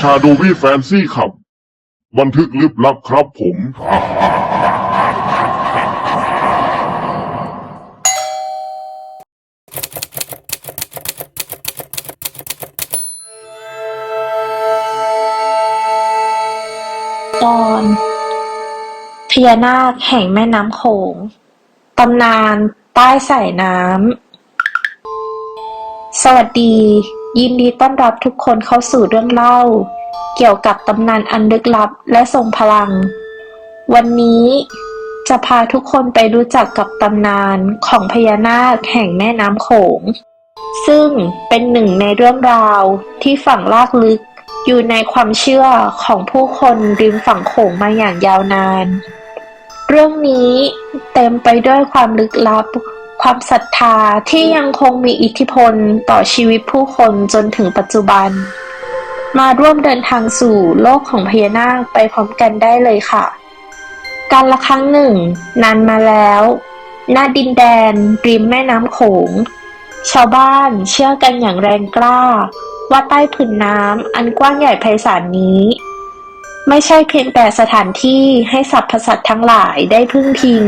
ชาโดวี่แฟนซี่ขับ บันทึกลึกลับครับผม ตอนพญานาคแห่งแม่น้ำโขง ตำนานใต้สายน้ำ สวัสดี ยินดีต้อนรับทุกคนเข้าสู่เรื่องเล่า เกี่ยวกับตำนานอันลึกลับและทรงพลัง วันนี้จะพาทุกคนไปรู้จักกับตำนานของพญานาคแห่งแม่น้ำโขง ซึ่งเป็นหนึ่งในเรื่องราวที่ฝังลากลึกอยู่ในความเชื่อของผู้คนริมฝั่งโขงมาอย่างยาวนาน เรื่องนี้เต็มไปด้วยความลึกลับ ความศรัทธาที่ยังคงมีอิทธิพลต่อชีวิตผู้คนจนถึงปัจจุบัน มาร่วมเดินทางสู่โลกของพญานาคไปพร้อมกันได้เลยค่ะ การละครั้งหนึ่ง นานมาแล้ว หน้าดินแดน ริมแม่น้ำโขง ชาวบ้านเชื่อกันอย่างแรงกล้า ว่าใต้ผืนน้ำอันกว้างใหญ่ไพศาลนี้ ไม่ใช่เพียงแต่สถานที่ให้สรรพสัตว์ทั้งหลายได้พึ่งพิง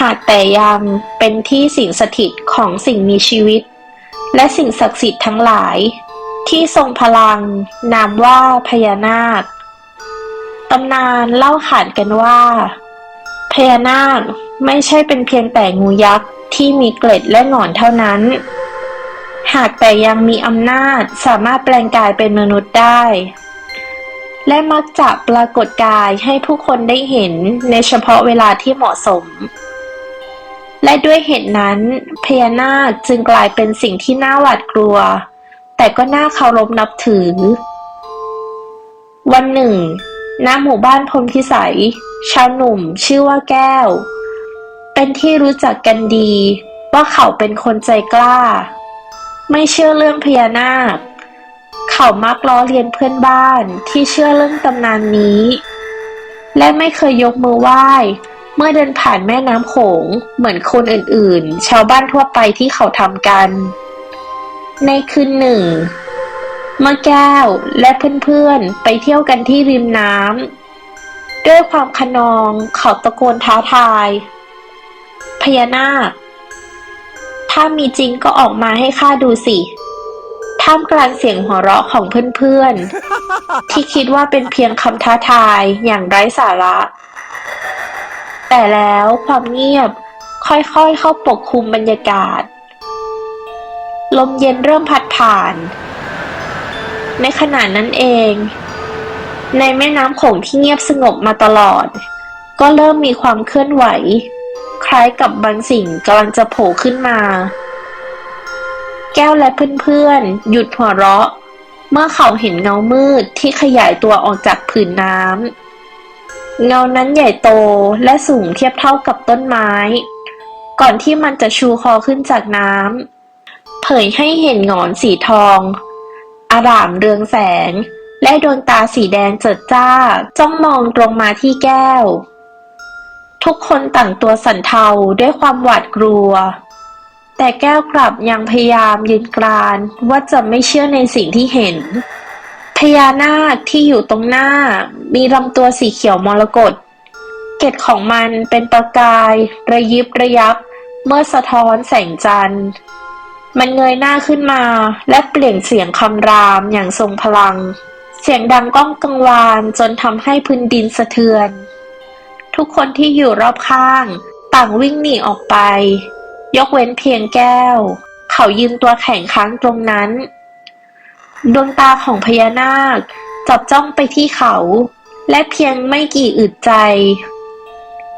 หากแต่ยังเป็นที่สิงสถิตของสิ่งมีชีวิต และสิ่งศักดิ์สิทธิ์ทั้งหลาย ที่ทรงพลัง นามว่าพญานาคตำนานเล่าขานกันว่า พญานาคไม่ใช่เป็นเพียงแต่งูยักษ์ที่มีเกล็ดและหงอนเท่านั้น หากแต่ยังมีอำนาจสามารถแปลงกายเป็นมนุษย์ได้ และมักจะปรากฏกายให้ผู้คนได้เห็นในเฉพาะเวลาที่เหมาะสม และด้วยเหตุนั้นพญานาคจึงกลายเป็นสิ่งที่น่าหวาดกลัว แต่ก็น่าเคารพนับถือ วันหนึ่งณหมู่บ้านพลพิสัย ชาวหนุ่มชื่อว่าแก้ว เป็นที่รู้จักกันดีว่าเขาเป็นคนใจกล้า ไม่เชื่อเรื่องพญานาค เขามักล้อเลียนเพื่อนบ้านที่เชื่อเรื่องตำนานนี้ และไม่เคยยกมือไหว้ เมื่อเดินผ่านแม่น้ำโขงเหมือนคนอื่นๆ ชาวบ้านทั่วไปที่เขาทำกัน ในคืนหนึ่งเมื่อแก้วและเพื่อนๆ ไปเที่ยวกันที่ริมน้ำด้วยความขนองเขาตะโกนท้าทาย พญานาค ถ้ามีจริงก็ออกมาให้ข้าดูสิ ท่ามกลางเสียงหัวเราะของเพื่อนๆ ที่คิดว่าเป็นเพียงคำท้าทายอย่างไร้สาระ แต่แล้วความเงียบค่อยๆเข้าปกคลุมบรรยากาศ ลมเย็นเริ่มพัดผ่าน ในขณะนั้นเอง ในแม่น้ำโขงที่เงียบสงบมาตลอด ก็เริ่มมีความเคลื่อนไหว คล้ายกับบางสิ่งกำลังจะโผล่ขึ้นมา แก้วและเพื่อนๆ หยุดหัวเราะ เมื่อเขาเห็นเงามืดที่ขยายตัวออกจากผืนน้ำ เงานั้นใหญ่โตและสูงเทียบเท่ากับต้นไม้ ก่อนที่มันจะชูคอขึ้นจากน้ำเผยให้เห็นหงอนสีทอง อารามเรืองแสง และดวงตาสีแดงเจิดจ้า จ้องมองตรงมาที่แก้ว ทุกคนต่างตัวสั่นเทาด้วยความหวาดกลัว แต่แก้วกลับยังพยายามยืนกรานว่าจะไม่เชื่อในสิ่งที่เห็น ญานาคที่อยู่ตรงหน้า มีลำตัวสีเขียวมรกต เกล็ดของมันเป็นประกาย ระยิบระยับ เมื่อสะท้อนแสงจันทร์ มันเงยหน้าขึ้นมาและเปล่งเสียงคำรามอย่างทรงพลัง เสียงดังก้องกังวานจนทำให้พื้นดินสะเทือน ทุกคนที่อยู่รอบข้าง ต่างวิ่งหนีออกไป ยกเว้นเพียงแก้ว เขายืนตัวแข็งค้างตรงนั้น ดวงตาของพญานาคจับจ้องไปที่เขา และเพียงไม่กี่อึดใจ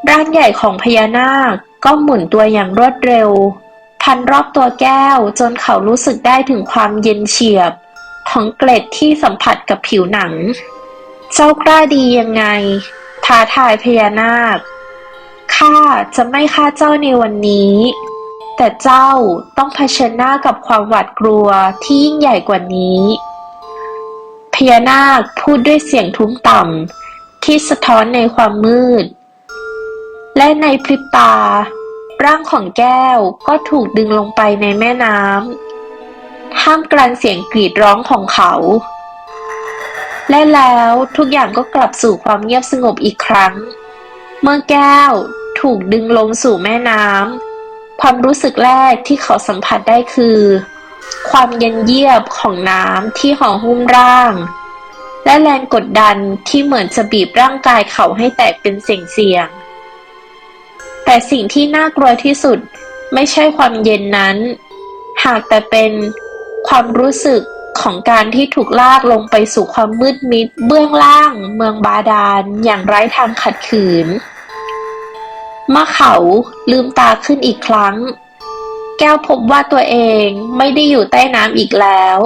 ร่างใหญ่ของพญานาคก็หมุนตัวอย่างรวดเร็ว พันรอบตัวแก้วจนเขารู้สึกได้ถึงความเย็นเฉียบ ของเกล็ดที่สัมผัสกับผิวหนัง เจ้ากล้าดียังไง ท้าทายพญานาคข้าจะไม่ฆ่าเจ้าในวันนี้ แต่เจ้าต้องเผชิญหน้ากับความหวาดกลัวที่ยิ่งใหญ่กว่านี้ พญานาคพูดด้วยเสียงทุ้มต่ำที่สะท้อนในความมืด และในพริบตา ร่างของแก้วก็ถูกดึงลงไปในแม่น้ำท่ามกลางเสียงกรีดร้องของเขา และแล้วทุกอย่างก็กลับสู่ความเงียบสงบอีกครั้ง เมื่อแก้วถูกดึงลงสู่แม่น้ำ ความรู้สึกแรกที่เขาสัมผัสได้คือ ความเย็นเยียบของน้ำที่ห่อหุ้มร่าง และแรงกดดันที่เหมือนจะบีบร่างกายเขาให้แตกเป็นเสียงๆแต่สิ่งที่น่ากลัวที่สุดไม่ใช่ความเย็นนั้น หากแต่เป็นความรู้สึกของการที่ถูกลากลงไปสู่ความมืดมิดเบื้องล่าง เมืองบาดาลอย่างไร้ทางขัดขืน เมื่อเขาลืมตาขึ้นอีกครั้ง แก้วพบว่าตัวเองไม่ได้อยู่ใต้น้ำอีกแล้ว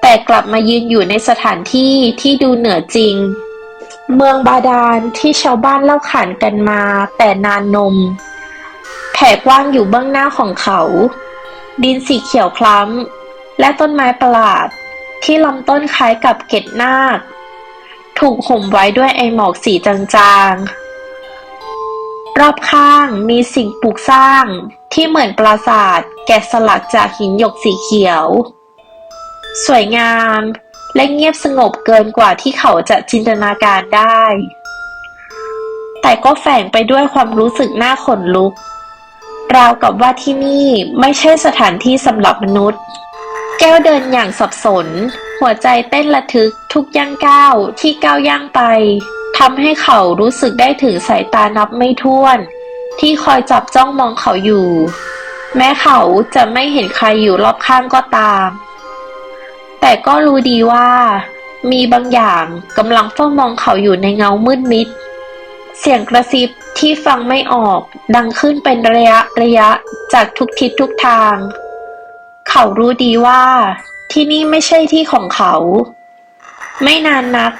แต่กลับมายืนอยู่ในสถานที่ที่ดูเหนือจริง เมืองบาดาลที่ชาวบ้านเล่าขานกันมาแต่นานนม แผ่กว้างอยู่เบื้องหน้าของเขา ดินสีเขียวคล้ำ และต้นไม้ประหลาด ที่ลำต้นคล้ายกับเกล็ดนาค ถูกห่มไว้ด้วยไอหมอกสีจางๆ รอบข้างมีสิ่งปลูกสร้างที่เหมือนปราสาทแกะสลักจากหินหยกสีเขียว สวยงามและเงียบสงบเกินกว่าที่เขาจะจินตนาการได้ แต่ก็แฝงไปด้วยความรู้สึกน่าขนลุก ราวกับว่าที่นี่ไม่ใช่สถานที่สำหรับมนุษย์ แก้วเดินอย่างสับสน หัวใจเต้นระทึกทุกย่างก้าวที่ก้าวย่างไป ทำให้เขารู้สึกได้ถึงสายตานับไม่ถ้วน ที่คอยจับจ้องมองเขาอยู่ แม้เขาจะไม่เห็นใครอยู่รอบข้างก็ตาม แต่ก็รู้ดีว่า มีบางอย่างกำลังเฝ้ามองเขาอยู่ในเงามืดมิด เสียงกระซิบที่ฟังไม่ออกดังขึ้นเป็นระยะระยะจากทุกทิศทุกทาง เขารู้ดีว่าที่นี่ไม่ใช่ที่ของเขา ไม่นานนัก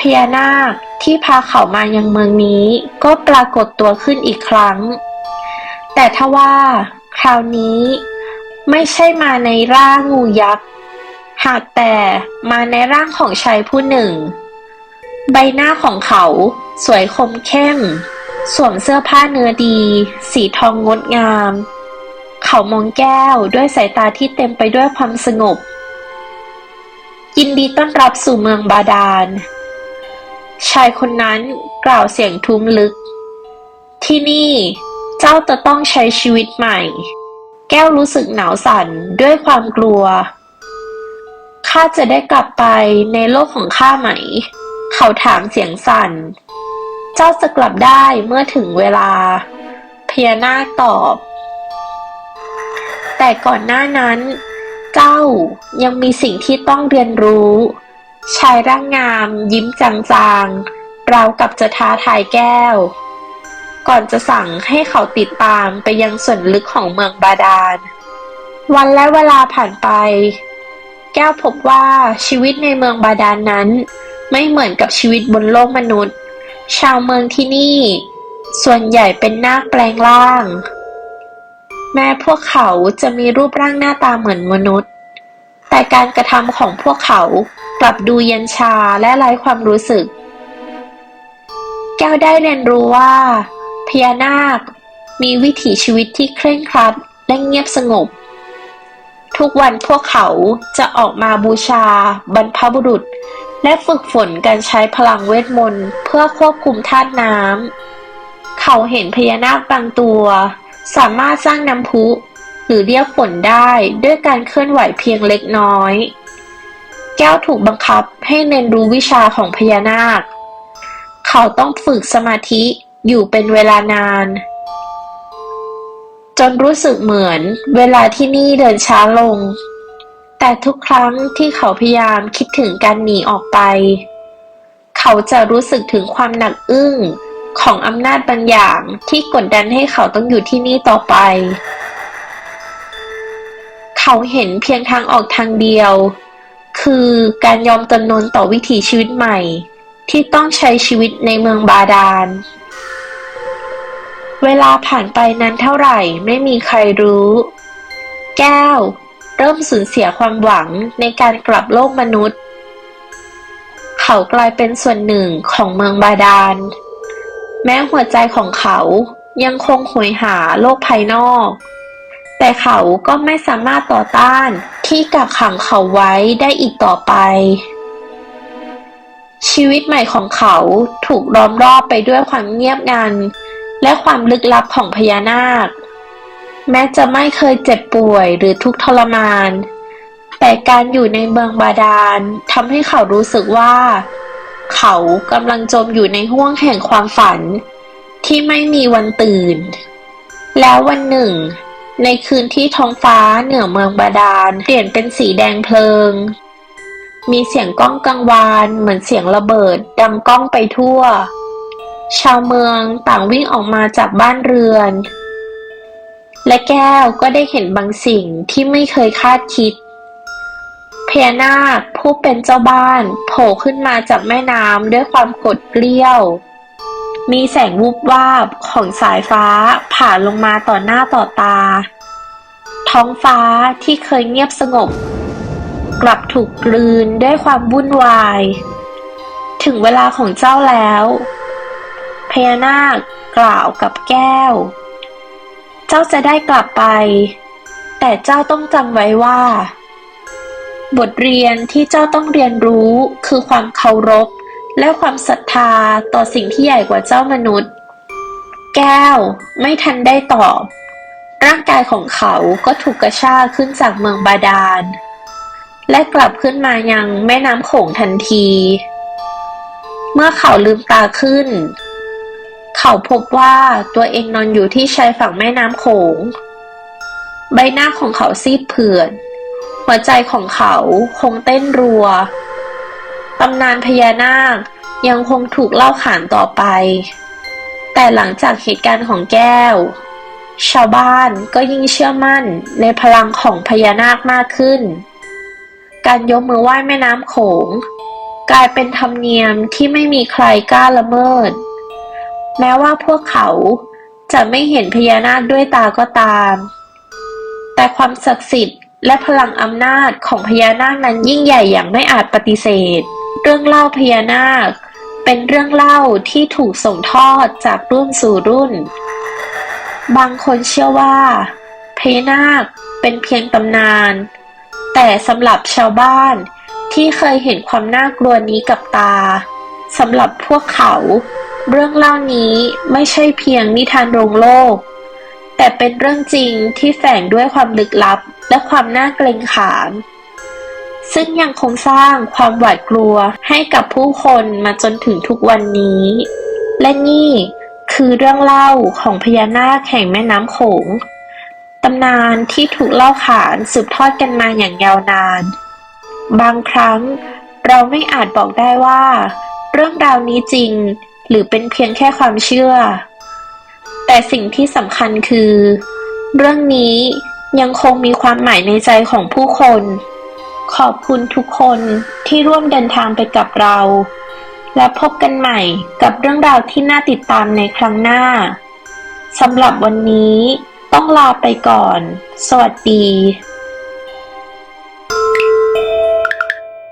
พญานาคที่พาเขามายังเมืองนี้ก็ปรากฏตัวขึ้นอีกครั้ง แต่ทว่า คราวนี้ไม่ใช่มาในร่างงูยักษ์ หากแต่มาในร่างของชายผู้หนึ่ง ใบหน้าของเขาสวยคมเข้ม สวมเสื้อผ้าเนื้อดี สีทองงดงาม เขามองแก้วด้วยสายตาที่เต็มไปด้วยความสงบ ยินดีต้อนรับสู่เมืองบาดาล ชายคนนั้นกล่าวเสียงทุ้มลึก ที่นี่เจ้าจะต้องใช้ชีวิตใหม่ แก้วรู้สึกหนาวสั่นด้วยความกลัว ข้าจะได้กลับไปในโลกของข้าไหม เขาถามเสียงสั่น เจ้าจะกลับได้เมื่อถึงเวลา เพญานาตอบ แต่ก่อนหน้านั้น เจ้ายังมีสิ่งที่ต้องเรียนรู้ ชายร่างงามยิ้มจางๆ ราวกับจะท้าทายแก้ว ก่อนจะสั่งให้เขาติดตามไปยังส่วนลึกของเมืองบาดาล วันและเวลาผ่านไป แก้วพบว่าชีวิตในเมืองบาดาลนนั้น ไม่เหมือนกับชีวิตบนโลกมนุษย์ ชาวเมืองที่นี่ ส่วนใหญ่เป็นนาคแปลงร่าง แม้พวกเขาจะมีรูปร่างหน้าตาเหมือนมนุษย์ แต่การกระทำของพวกเขา กลับดูเย็นชาและไร้ความรู้สึก แก้วได้เรียนรู้ว่า พญานาค มีวิถีชีวิตที่เคร่งครัดและเงียบสงบ ทุกวันพวกเขาจะออกมาบูชา บรรพบุรุษ และฝึกฝนการใช้พลังเวทมนต์เพื่อควบคุมธาตุน้ำ เขาเห็นพญานาคบางตัว สามารถสร้างน้ำพุ หรือเรียกฝนได้ด้วยการเคลื่อนไหวเพียงเล็กน้อย แก้วถูกบังคับให้เรียนรู้วิชาของพญานาค เขาต้องฝึกสมาธิอยู่เป็นเวลานาน จนรู้สึกเหมือนเวลาที่นี่เดินช้าลง แต่ทุกครั้งที่เขาพยายามคิดถึงการหนีออกไป เขาจะรู้สึกถึงความหนักอึ้งของอำนาจบางอย่างที่กดดันให้เขาต้องอยู่ที่นี่ต่อไป เขาเห็นเพียงทางออกทางเดียว คือการยอมจำนนต่อวิถีชีวิตใหม่ ที่ต้องใช้ชีวิตในเมืองบาดาล เวลาผ่านไปนั้นเท่าไหร่ไม่มีใครรู้ แก้ว เริ่มสูญเสียความหวังในการกลับโลกมนุษย์ เขากลายเป็นส่วนหนึ่งของเมืองบาดาล แม้หัวใจของเขายังคงหวยหาโลกภายนอก แต่เขาก็ไม่สามารถต่อต้าน ที่กักขังเขาไว้ได้อีกต่อไป ชีวิตใหม่ของเขาถูกล้อมรอบไปด้วยความเงียบงัน และความลึกลับของพญานาค แม้จะไม่เคยเจ็บป่วยหรือทุกข์ทรมาน แต่การอยู่ในเมืองบาดาลทำให้เขารู้สึกว่า เขากำลังจมอยู่ในห้วงแห่งความฝันที่ไม่มีวันตื่น แล้ววันหนึ่ง ในคืนที่ท้องฟ้าเหนือเมืองบาดาลเปลี่ยนเป็นสีแดงเพลิง มีเสียงก้องกังวานเหมือนเสียงระเบิดดังก้องไปทั่ว ชาวเมืองต่างวิ่งออกมาจากบ้านเรือน และแก้วก็ได้เห็นบางสิ่งที่ไม่เคยคาดคิดพญานาคผู้เป็นเจ้าบ้านโผล่ขึ้นมาจากแม่น้ำด้วยความกดเกลี้ยว มีแสงวูบวาบของสายฟ้าผ่าลงมาต่อหน้าต่อตา ท้องฟ้าที่เคยเงียบสงบ กลับถูกกลืนด้วยความวุ่นวาย ถึงเวลาของเจ้าแล้ว พญานาคกล่าวกับแก้ว เจ้าจะได้กลับไป แต่เจ้าต้องจำไว้ว่า บทเรียนที่เจ้าต้องเรียนรู้คือความเคารพ และความศรัทธาต่อสิ่งที่ใหญ่กว่าเจ้ามนุษย์ แก้วไม่ทันได้ตอบ ร่างกายของเขาก็ถูกกระชากขึ้นจากเมืองบาดาล และกลับขึ้นมายังแม่น้ำโขงทันที เมื่อเขาลืมตาขึ้น เขาพบว่าตัวเองนอนอยู่ที่ชายฝั่งแม่น้ำโขง ใบหน้าของเขาซีดเผือดหัวใจของเขาคงเต้นรัว ตำนานพญานาคยังคงถูกเล่าขานต่อไป แต่หลังจากเหตุการณ์ของแก้ว ชาวบ้านก็ยิ่งเชื่อมั่นในพลังของพญานาคมากขึ้น การยกมือไหว้แม่น้ำโขง กลายเป็นธรรมเนียมที่ไม่มีใครกล้าละเมิด แม้ว่าพวกเขาจะไม่เห็นพญานาคด้วยตาก็ตาม แต่ความศักดิ์สิทธิ์และพลังอำนาจของพญานาคนั้นยิ่งใหญ่อย่างไม่อาจปฏิเสธ เรื่องเล่าพญานาค เป็นเรื่องเล่าที่ถูกส่งทอดจากรุ่นสู่รุ่น บางคนเชื่อว่า พญานาคเป็นเพียงตำนาน แต่สำหรับชาวบ้านที่เคยเห็นความน่ากลัวนี้กับตาสำหรับพวกเขา เรื่องเล่านี้ไม่ใช่เพียงนิทานโรงโลก แต่เป็นเรื่องจริงที่แฝงด้วยความลึกลับและความน่าเกรงขาม ซึ่งยังคงสร้างความหวาดกลัวให้กับผู้คนมาจนถึงทุกวันนี้ และนี่คือเรื่องเล่าของพญานาคแห่งแม่น้ำโขงตำนานที่ถูกเล่าขานสืบทอดกันมาอย่างยาวนาน บางครั้งเราไม่อาจบอกได้ว่า เรื่องราวนี้จริงหรือเป็นเพียงแค่ความเชื่อ แต่สิ่งที่สำคัญคือ เรื่องนี้ยังคงมีความหมายในใจของผู้คน ขอบคุณทุกคนที่ร่วมเดินทางไปกับเรา และพบกันใหม่กับเรื่องราวที่น่าติดตามในครั้งหน้าสำหรับวันนี้ต้องลาไปก่อน สวัสดี